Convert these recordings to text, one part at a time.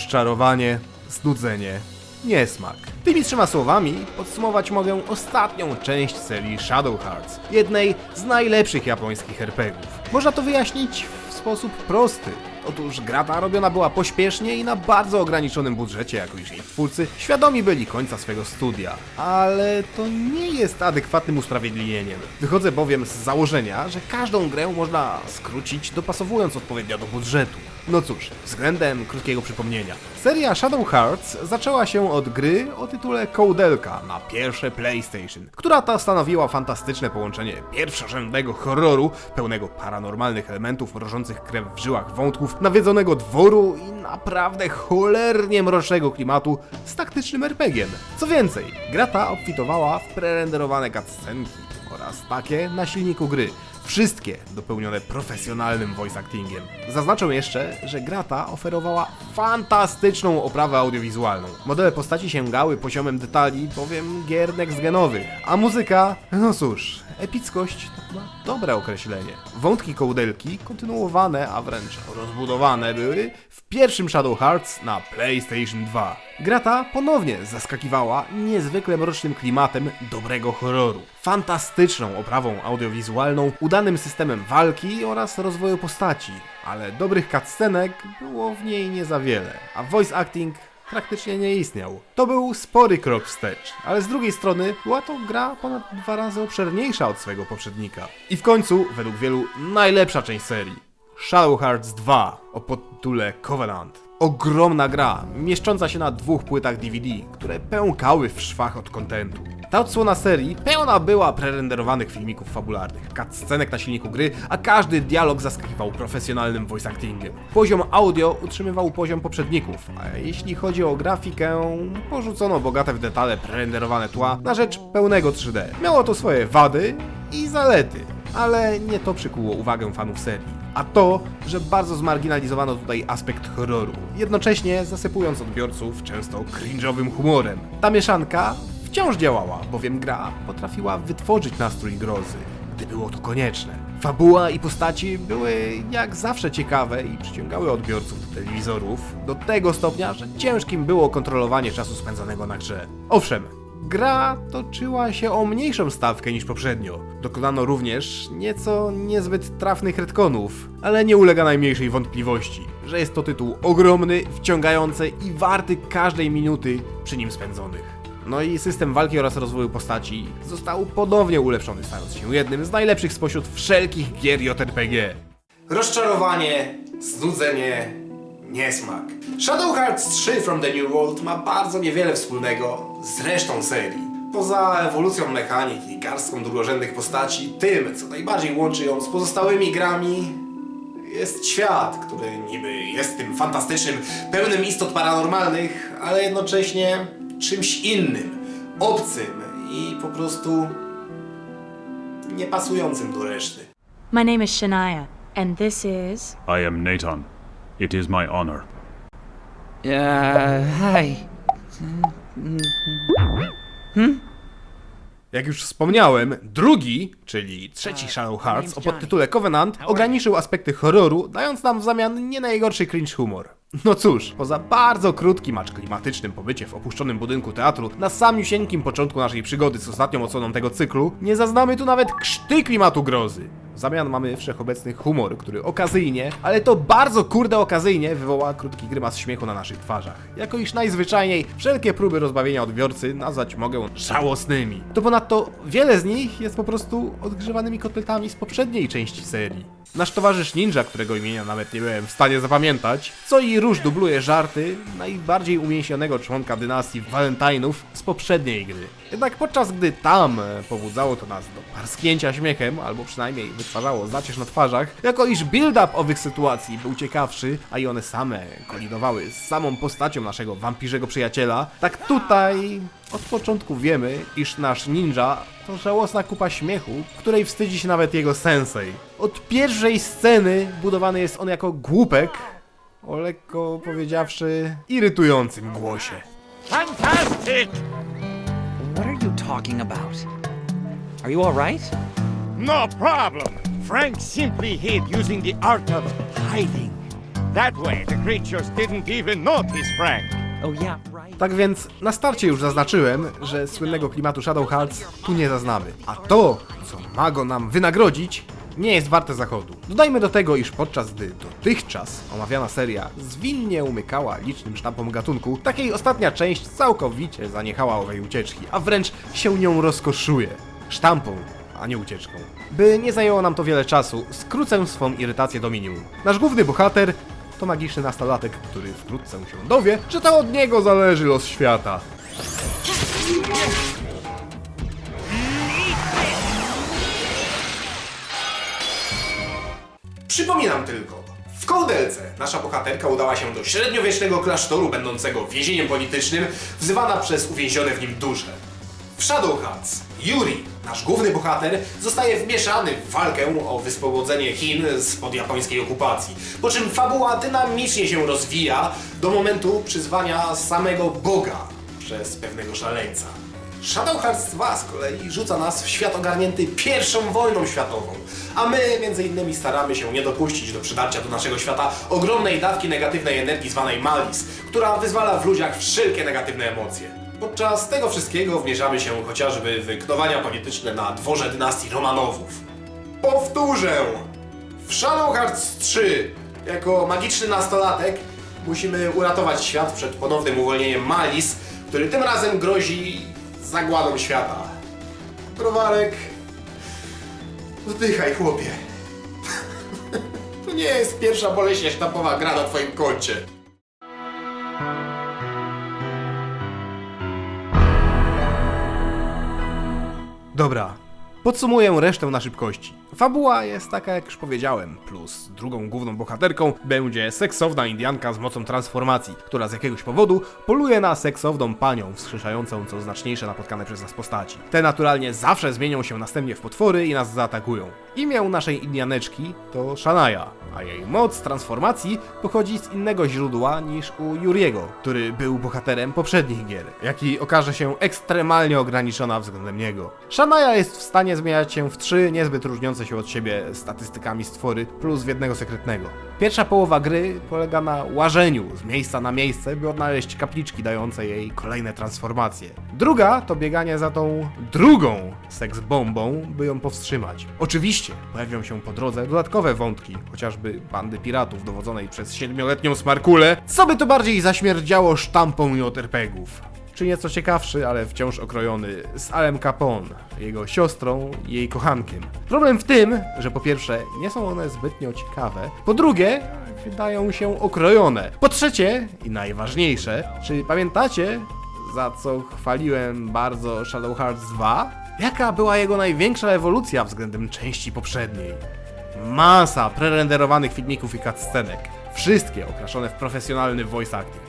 rozczarowanie, znudzenie, niesmak. Tymi trzema słowami podsumować mogę ostatnią część serii Shadow Hearts, jednej z najlepszych japońskich RPGów. Można to wyjaśnić w sposób prosty. Otóż gra ta robiona była pośpiesznie i na bardzo ograniczonym budżecie, jako iż jej twórcy świadomi byli końca swego studia. Ale to nie jest adekwatnym usprawiedliwieniem. Wychodzę bowiem z założenia, że każdą grę można skrócić, dopasowując odpowiednio do budżetu. No cóż, względem krótkiego przypomnienia. Seria Shadow Hearts zaczęła się od gry o tytule Kołdelka na pierwsze PlayStation, która ta stanowiła fantastyczne połączenie pierwszorzędnego horroru, pełnego paranormalnych elementów mrożących krew w żyłach wątków, nawiedzonego dworu i naprawdę cholernie mrocznego klimatu z taktycznym RPG-iem. Co więcej, gra ta obfitowała w prerenderowane cutscenki oraz takie na silniku gry. Wszystkie dopełnione profesjonalnym voice actingiem. Zaznaczę jeszcze, że gra ta oferowała fantastyczną oprawę audiowizualną. Modele postaci sięgały poziomem detali, bowiem gier next-genowych, a muzyka, no cóż, epickość to chyba dobre określenie. Wątki kołdelki kontynuowane, a wręcz rozbudowane były w pierwszym Shadow Hearts na PlayStation 2. Gra ta ponownie zaskakiwała niezwykle mrocznym klimatem dobrego horroru, fantastyczną oprawą audiowizualną, udanym systemem walki oraz rozwoju postaci, ale dobrych cutscenek było w niej nie za wiele, a voice acting praktycznie nie istniał. To był spory krok wstecz, ale z drugiej strony była to gra ponad dwa razy obszerniejsza od swego poprzednika. I w końcu, według wielu, najlepsza część serii. Shadow Hearts 2 o podtytule Covenant. Ogromna gra, mieszcząca się na dwóch płytach DVD, które pękały w szwach od kontentu. Ta odsłona serii pełna była prerenderowanych filmików fabularnych, cutscenek na silniku gry, a każdy dialog zaskakiwał profesjonalnym voice actingiem. Poziom audio utrzymywał poziom poprzedników, a jeśli chodzi o grafikę, porzucono bogate w detale prerenderowane tła na rzecz pełnego 3D. Miało to swoje wady i zalety, ale nie to przykuło uwagę fanów serii a to, że bardzo zmarginalizowano tutaj aspekt horroru, jednocześnie zasypując odbiorców często cringe'owym humorem. Ta mieszanka wciąż działała, bowiem gra potrafiła wytworzyć nastrój grozy, gdy było to konieczne. Fabuła i postaci były jak zawsze ciekawe i przyciągały odbiorców do telewizorów do tego stopnia, że ciężkim było kontrolowanie czasu spędzanego na grze. Owszem, Gra toczyła się o mniejszą stawkę niż poprzednio. Dokonano również nieco niezbyt trafnych retconów, ale nie ulega najmniejszej wątpliwości, że jest to tytuł ogromny, wciągający i warty każdej minuty przy nim spędzonych. No i system walki oraz rozwoju postaci został ponownie ulepszony, stając się jednym z najlepszych spośród wszelkich gier JRPG. Rozczarowanie, znudzenie, niesmak. Shadow Hearts 3 From the New World ma bardzo niewiele wspólnego z resztą serii. Poza ewolucją mechanik i garstką drugorzędnych postaci, tym, co najbardziej łączy ją z pozostałymi grami, jest świat, który niby jest tym fantastycznym, pełnym istot paranormalnych, ale jednocześnie czymś innym, obcym i po prostu niepasującym do reszty. My name is Shania, and this is. I am Nathan. It is my honor. Uh, hi. Jak już wspomniałem, drugi, czyli trzeci Shadow Hearts o podtytule Covenant, ograniczył aspekty horroru, dając nam w zamian nie najgorszy cringe humor. No cóż, poza bardzo krótkim, acz klimatycznym pobycie w opuszczonym budynku teatru na samiusieńkim początku naszej przygody z ostatnią odsłoną tego cyklu, nie zaznamy tu nawet krzty klimatu grozy. W zamian mamy wszechobecny humor, który okazyjnie, ale to bardzo kurde okazyjnie wywoła krótki grymas śmiechu na naszych twarzach. Jako iż najzwyczajniej wszelkie próby rozbawienia odbiorcy nazwać mogę żałosnymi. To ponadto wiele z nich jest po prostu odgrzewanymi kotletami z poprzedniej części serii. Nasz towarzysz ninja, którego imienia nawet nie byłem w stanie zapamiętać, co i róż dubluje żarty najbardziej umięśnionego członka dynastii Valentinów z poprzedniej gry. Jednak podczas gdy tam e, pobudzało to nas do parsknięcia śmiechem, albo przynajmniej wytwarzało zacierz na twarzach, jako iż build-up owych sytuacji był ciekawszy, a i one same kolidowały z samą postacią naszego wampirzego przyjaciela, tak tutaj od początku wiemy, iż nasz ninja to żałosna kupa śmiechu, której wstydzi się nawet jego sensei. Od pierwszej sceny budowany jest on jako głupek, o lekko powiedziawszy irytującym głosie. Fantastic! What are you talking about? Are you alright? No problem. Frank simply hid using the art of hiding. That way, the creatures didn't even notice Frank. Oh, yeah, right. Tak więc na starcie już zaznaczyłem, że słynnego klimatu Shadow Hearts tu nie zaznamy. A to, co ma go nam wynagrodzić, nie jest warte zachodu. Dodajmy do tego, iż podczas gdy dotychczas omawiana seria zwinnie umykała licznym sztampom gatunku, takiej ostatnia część całkowicie zaniechała owej ucieczki, a wręcz się nią rozkoszuje. Sztampą, a nie ucieczką. By nie zajęło nam to wiele czasu, skrócę swą irytację do minimum. Nasz główny bohater to magiczny nastolatek, który wkrótce się dowie, że to od niego zależy los świata. Przypominam tylko, w kołdelce nasza bohaterka udała się do średniowiecznego klasztoru będącego więzieniem politycznym, wzywana przez uwięzione w nim dusze. W Shadow Hearts Yuri, nasz główny bohater, zostaje wmieszany w walkę o wyswobodzenie Chin spod japońskiej okupacji, po czym fabuła dynamicznie się rozwija do momentu przyzwania samego Boga przez pewnego szaleńca. Shadow Hearts 2 z kolei rzuca nas w świat ogarnięty pierwszą wojną światową, a my między innymi staramy się nie dopuścić do przydarcia do naszego świata ogromnej dawki negatywnej energii zwanej Malis, która wyzwala w ludziach wszelkie negatywne emocje. Podczas tego wszystkiego wmierzamy się chociażby w knowania polityczne na dworze dynastii Romanowów. Powtórzę! W Shadow Hearts 3 jako magiczny nastolatek musimy uratować świat przed ponownym uwolnieniem Malis, który tym razem grozi zagładą świata. Browarek, wdychaj chłopie. to nie jest pierwsza boleśnie sztampowa gra na twoim koncie. Dobra, podsumuję resztę na szybkości. Fabuła jest taka jak już powiedziałem, plus drugą główną bohaterką będzie seksowna Indianka z mocą transformacji, która z jakiegoś powodu poluje na seksowną panią wskrzeszającą co znaczniejsze napotkane przez nas postaci. Te naturalnie zawsze zmienią się następnie w potwory i nas zaatakują. Imię naszej Indianeczki to Shania, a jej moc transformacji pochodzi z innego źródła niż u Yuriego, który był bohaterem poprzednich gier, jak i okaże się ekstremalnie ograniczona względem niego. Shania jest w stanie zmieniać się w trzy niezbyt różniące się od siebie statystykami stwory, plus w jednego sekretnego. Pierwsza połowa gry polega na łażeniu z miejsca na miejsce, by odnaleźć kapliczki dające jej kolejne transformacje. Druga to bieganie za tą drugą seks bombą, by ją powstrzymać. Oczywiście pojawią się po drodze dodatkowe wątki, chociażby bandy piratów dowodzonej przez siedmioletnią Smarkulę, co by to bardziej zaśmierdziało sztampą i RPG-ów czy nieco ciekawszy, ale wciąż okrojony, z Alem Capone, jego siostrą i jej kochankiem. Problem w tym, że po pierwsze nie są one zbytnio ciekawe, po drugie wydają się okrojone. Po trzecie i najważniejsze, czy pamiętacie, za co chwaliłem bardzo Shadow Hearts 2? Jaka była jego największa ewolucja względem części poprzedniej? Masa prerenderowanych filmików i cutscenek. Wszystkie okraszone w profesjonalny voice acting.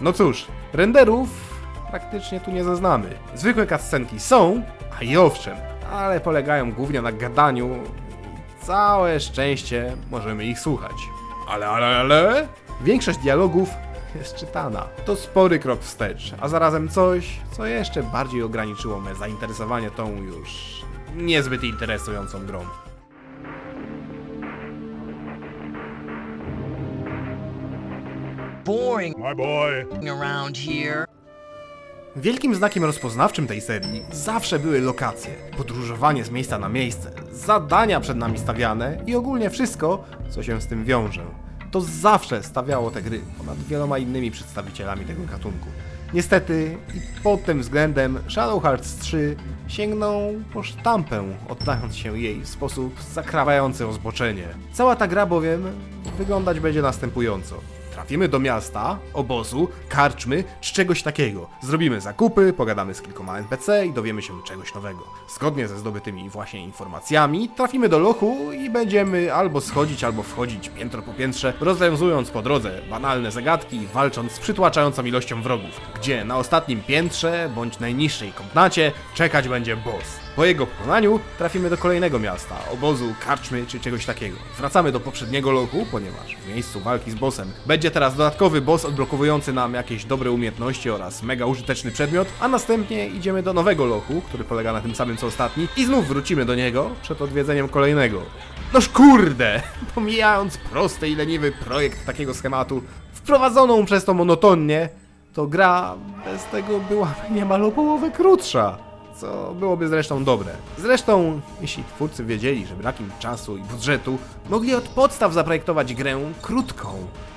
No cóż, renderów praktycznie tu nie zaznamy. Zwykłe cutscenki są, a i owszem, ale polegają głównie na gadaniu i całe szczęście możemy ich słuchać. Ale, ale, ale... Większość dialogów jest czytana. To spory krok wstecz, a zarazem coś, co jeszcze bardziej ograniczyło me zainteresowanie tą już niezbyt interesującą grą. boring My boy. around here. Wielkim znakiem rozpoznawczym tej serii zawsze były lokacje, podróżowanie z miejsca na miejsce, zadania przed nami stawiane i ogólnie wszystko, co się z tym wiąże. To zawsze stawiało te gry ponad wieloma innymi przedstawicielami tego gatunku. Niestety i pod tym względem Shadow Hearts 3 sięgnął po sztampę, oddając się jej w sposób zakrawający o zboczenie. Cała ta gra bowiem wyglądać będzie następująco. Trafimy do miasta, obozu, karczmy czy czegoś takiego. Zrobimy zakupy, pogadamy z kilkoma NPC i dowiemy się czegoś nowego. Zgodnie ze zdobytymi właśnie informacjami, trafimy do lochu i będziemy albo schodzić, albo wchodzić piętro po piętrze, rozwiązując po drodze banalne zagadki i walcząc z przytłaczającą ilością wrogów, gdzie na ostatnim piętrze bądź najniższej komnacie czekać będzie boss. Po jego pokonaniu trafimy do kolejnego miasta, obozu, karczmy czy czegoś takiego. Wracamy do poprzedniego lochu, ponieważ w miejscu walki z bossem będzie teraz dodatkowy boss odblokowujący nam jakieś dobre umiejętności oraz mega użyteczny przedmiot, a następnie idziemy do nowego lochu, który polega na tym samym co ostatni i znów wrócimy do niego przed odwiedzeniem kolejnego. Noż kurde! Pomijając prosty i leniwy projekt takiego schematu, wprowadzoną przez to monotonnie, to gra bez tego byłaby niemal o połowę krótsza. Co byłoby zresztą dobre. Zresztą, jeśli twórcy wiedzieli, że brak im czasu i budżetu, mogli od podstaw zaprojektować grę krótką.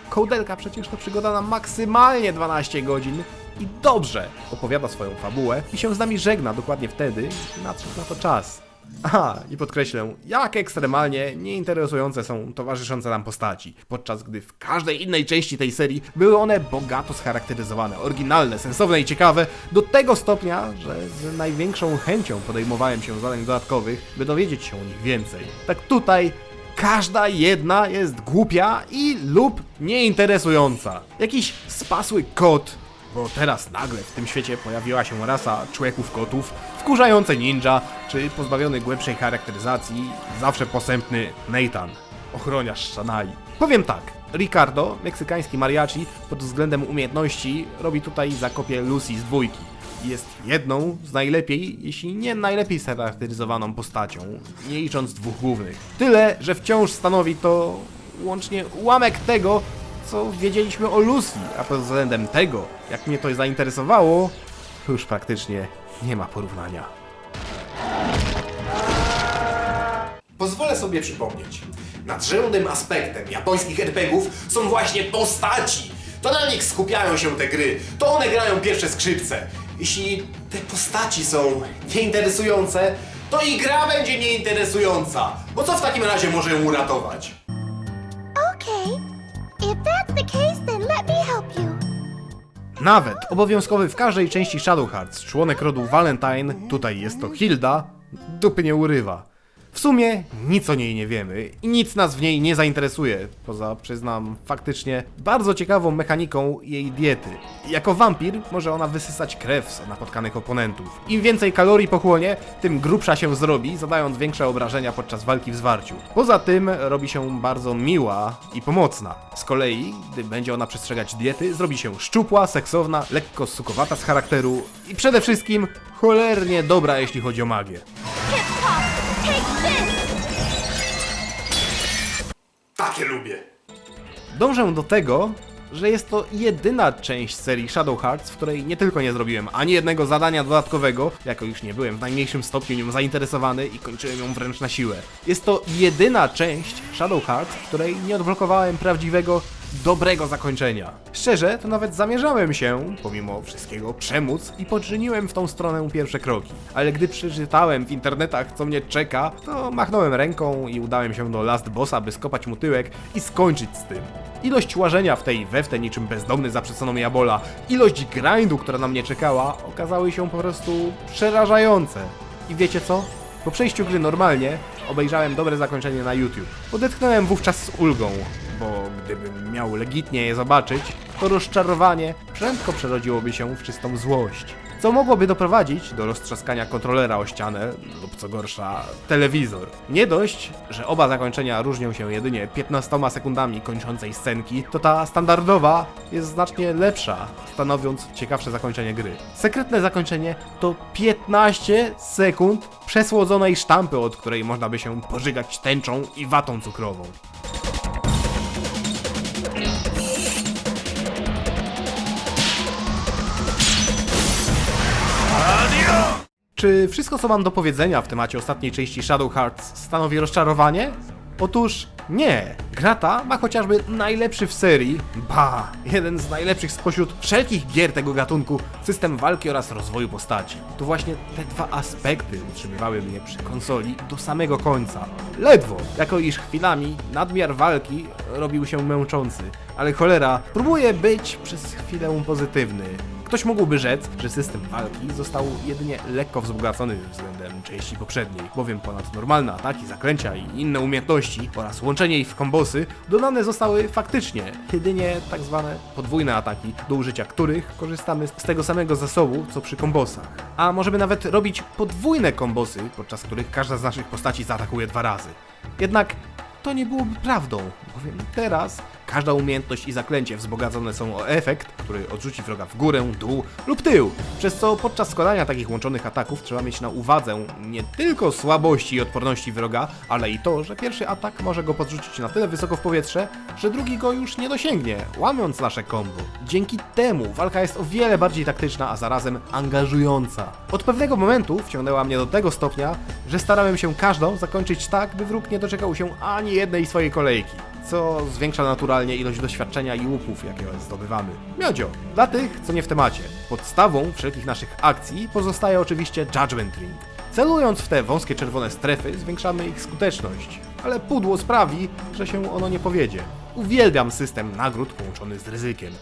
Kołdelka przecież to przygoda na maksymalnie 12 godzin i dobrze opowiada swoją fabułę i się z nami żegna dokładnie wtedy, gdy nadszedł na to czas. Aha, i podkreślę, jak ekstremalnie nieinteresujące są towarzyszące nam postaci, podczas gdy w każdej innej części tej serii były one bogato scharakteryzowane, oryginalne, sensowne i ciekawe, do tego stopnia, że z największą chęcią podejmowałem się zadań dodatkowych, by dowiedzieć się o nich więcej. Tak tutaj Każda jedna jest głupia i lub nieinteresująca. Jakiś spasły kot, bo teraz nagle w tym świecie pojawiła się rasa człeków kotów, wkurzające ninja, czy pozbawiony głębszej charakteryzacji, zawsze posępny Nathan, ochroniarz Shanai. Powiem tak, Ricardo, meksykański mariachi, pod względem umiejętności robi tutaj zakopie Lucy z dwójki. Jest jedną z najlepiej, jeśli nie najlepiej scharakteryzowaną postacią, nie licząc dwóch głównych. Tyle, że wciąż stanowi to łącznie ułamek tego, co wiedzieliśmy o Lucy, a pod względem tego, jak mnie to zainteresowało, już praktycznie nie ma porównania. Pozwolę sobie przypomnieć. Nadrzędnym aspektem japońskich RPGów są właśnie postaci. To na nich skupiają się te gry. To one grają pierwsze skrzypce. Jeśli te postaci są nieinteresujące, to i gra będzie nieinteresująca. Bo co w takim razie może ją uratować? Nawet obowiązkowy w każdej części Shadow Hearts członek rodu Valentine, tutaj jest to Hilda, dupy nie urywa. W sumie nic o niej nie wiemy i nic nas w niej nie zainteresuje, poza, przyznam, faktycznie bardzo ciekawą mechaniką jej diety. Jako wampir może ona wysysać krew z napotkanych oponentów. Im więcej kalorii pochłonie, tym grubsza się zrobi, zadając większe obrażenia podczas walki w zwarciu. Poza tym robi się bardzo miła i pomocna. Z kolei, gdy będzie ona przestrzegać diety, zrobi się szczupła, seksowna, lekko sukowata z charakteru i przede wszystkim cholernie dobra, jeśli chodzi o magię. Takie lubię. Dążę do tego, że jest to jedyna część serii Shadow Hearts, w której nie tylko nie zrobiłem ani jednego zadania dodatkowego, jako już nie byłem w najmniejszym stopniu nią zainteresowany i kończyłem ją wręcz na siłę. Jest to jedyna część Shadow Hearts, w której nie odblokowałem prawdziwego, dobrego zakończenia. Szczerze, to nawet zamierzałem się, pomimo wszystkiego, przemóc i poczyniłem w tą stronę pierwsze kroki. Ale gdy przeczytałem w internetach, co mnie czeka, to machnąłem ręką i udałem się do Last Bossa, by skopać mu tyłek i skończyć z tym. Ilość łażenia w tej we w te niczym bezdomny za przesoną jabola, ilość grindu, która na mnie czekała, okazały się po prostu przerażające. I wiecie co? Po przejściu gry normalnie obejrzałem dobre zakończenie na YouTube. Odetchnąłem wówczas z ulgą, bo gdybym miał legitnie je zobaczyć, to rozczarowanie prędko przerodziłoby się w czystą złość. Co mogłoby doprowadzić do roztrzaskania kontrolera o ścianę lub co gorsza telewizor. Nie dość, że oba zakończenia różnią się jedynie 15 sekundami kończącej scenki, to ta standardowa jest znacznie lepsza, stanowiąc ciekawsze zakończenie gry. Sekretne zakończenie to 15 sekund przesłodzonej sztampy, od której można by się pożygać tęczą i watą cukrową. Czy wszystko, co mam do powiedzenia w temacie ostatniej części Shadow Hearts stanowi rozczarowanie? Otóż nie. Gra ta ma chociażby najlepszy w serii, ba, jeden z najlepszych spośród wszelkich gier tego gatunku, system walki oraz rozwoju postaci. To właśnie te dwa aspekty utrzymywały mnie przy konsoli do samego końca. Ledwo, jako iż chwilami nadmiar walki robił się męczący, ale cholera, próbuję być przez chwilę pozytywny. Ktoś mógłby rzec, że system walki został jedynie lekko wzbogacony względem części poprzedniej, bowiem ponad normalne ataki, zaklęcia i inne umiejętności oraz łączenie ich w kombosy dodane zostały faktycznie jedynie tak zwane podwójne ataki, do użycia których korzystamy z tego samego zasobu co przy kombosach. A możemy nawet robić podwójne kombosy, podczas których każda z naszych postaci zaatakuje dwa razy. Jednak to nie byłoby prawdą, bowiem teraz Każda umiejętność i zaklęcie wzbogacone są o efekt, który odrzuci wroga w górę, dół lub tył. Przez co podczas składania takich łączonych ataków trzeba mieć na uwadze nie tylko słabości i odporności wroga, ale i to, że pierwszy atak może go podrzucić na tyle wysoko w powietrze, że drugi go już nie dosięgnie, łamiąc nasze kombo. Dzięki temu walka jest o wiele bardziej taktyczna, a zarazem angażująca. Od pewnego momentu wciągnęła mnie do tego stopnia, że starałem się każdą zakończyć tak, by wróg nie doczekał się ani jednej swojej kolejki, co zwiększa naturalnie ilość doświadczenia i łupów, jakie zdobywamy. Miodzio, dla tych, co nie w temacie, podstawą wszelkich naszych akcji pozostaje oczywiście Judgment Ring. Celując w te wąskie czerwone strefy, zwiększamy ich skuteczność, ale pudło sprawi, że się ono nie powiedzie. Uwielbiam system nagród połączony z ryzykiem.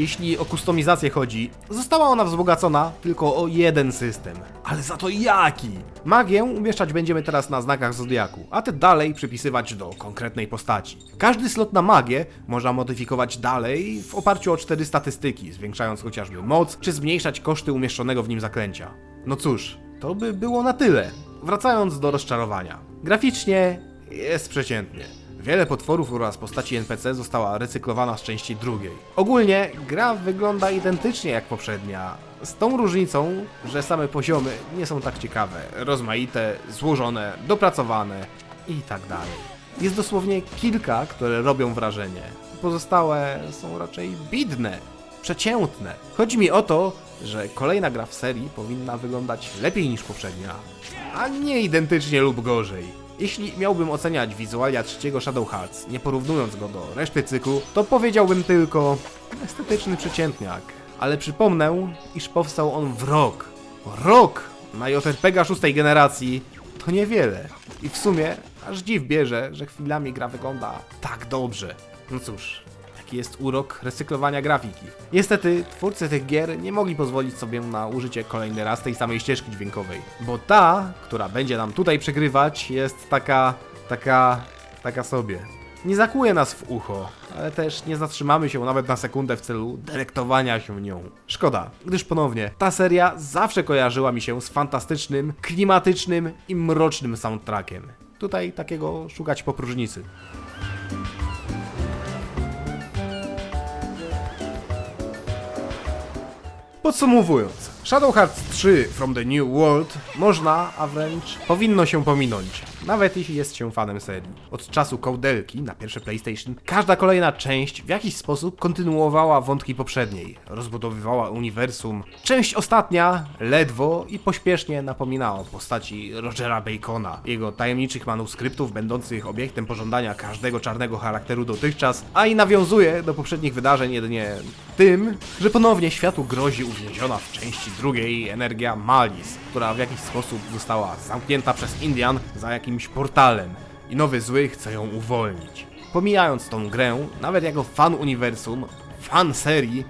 Jeśli o kustomizację chodzi, została ona wzbogacona tylko o jeden system. Ale za to jaki! Magię umieszczać będziemy teraz na znakach zodiaku, a te dalej przypisywać do konkretnej postaci. Każdy slot na magię można modyfikować dalej w oparciu o cztery statystyki, zwiększając chociażby moc, czy zmniejszać koszty umieszczonego w nim zaklęcia. No cóż, to by było na tyle. Wracając do rozczarowania. Graficznie jest przeciętnie. Wiele potworów oraz postaci NPC została recyklowana z części drugiej. Ogólnie gra wygląda identycznie jak poprzednia, z tą różnicą, że same poziomy nie są tak ciekawe, rozmaite, złożone, dopracowane i tak dalej. Jest dosłownie kilka, które robią wrażenie. Pozostałe są raczej bidne, przeciętne. Chodzi mi o to, że kolejna gra w serii powinna wyglądać lepiej niż poprzednia, a nie identycznie lub gorzej. Jeśli miałbym oceniać wizualia trzeciego Shadow Hearts, nie porównując go do reszty cyklu, to powiedziałbym tylko estetyczny przeciętniak. Ale przypomnę, iż powstał on w rok. Rok na JRPG szóstej generacji to niewiele. I w sumie aż dziw bierze, że chwilami gra wygląda tak dobrze. No cóż, Taki jest urok recyklowania grafiki. Niestety, twórcy tych gier nie mogli pozwolić sobie na użycie kolejny raz tej samej ścieżki dźwiękowej, bo ta, która będzie nam tutaj przegrywać, jest taka, taka, taka sobie. Nie zakuje nas w ucho, ale też nie zatrzymamy się nawet na sekundę w celu delektowania się nią. Szkoda, gdyż ponownie, ta seria zawsze kojarzyła mi się z fantastycznym, klimatycznym i mrocznym soundtrackiem. Tutaj takiego szukać po próżnicy. Podsumowując, Shadow Hearts 3 From the New World można, a wręcz powinno się pominąć, nawet jeśli jest się fanem serii. Od czasu kołdelki na pierwsze PlayStation, każda kolejna część w jakiś sposób kontynuowała wątki poprzedniej, rozbudowywała uniwersum. Część ostatnia ledwo i pośpiesznie napomina o postaci Rogera Bacona, jego tajemniczych manuskryptów będących obiektem pożądania każdego czarnego charakteru dotychczas, a i nawiązuje do poprzednich wydarzeń jedynie tym, że ponownie światu grozi uwięziona w części drugiej energia Malis, która w jakiś sposób została zamknięta przez Indian za jakimś portalem i nowy zły chce ją uwolnić. Pomijając tą grę, nawet jako fan uniwersum, fan serii,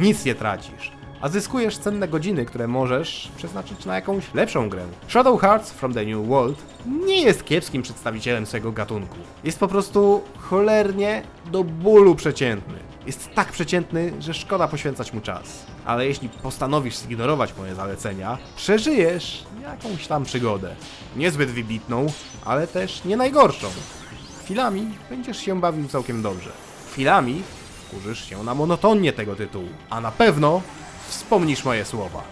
nic nie tracisz, a zyskujesz cenne godziny, które możesz przeznaczyć na jakąś lepszą grę. Shadow Hearts from the New World nie jest kiepskim przedstawicielem swojego gatunku. Jest po prostu cholernie do bólu przeciętny. Jest tak przeciętny, że szkoda poświęcać mu czas. Ale jeśli postanowisz zignorować moje zalecenia, przeżyjesz jakąś tam przygodę. Niezbyt wybitną, ale też nie najgorszą. Chwilami będziesz się bawił całkiem dobrze. Chwilami wkurzysz się na monotonię tego tytułu, a na pewno wspomnisz moje słowa.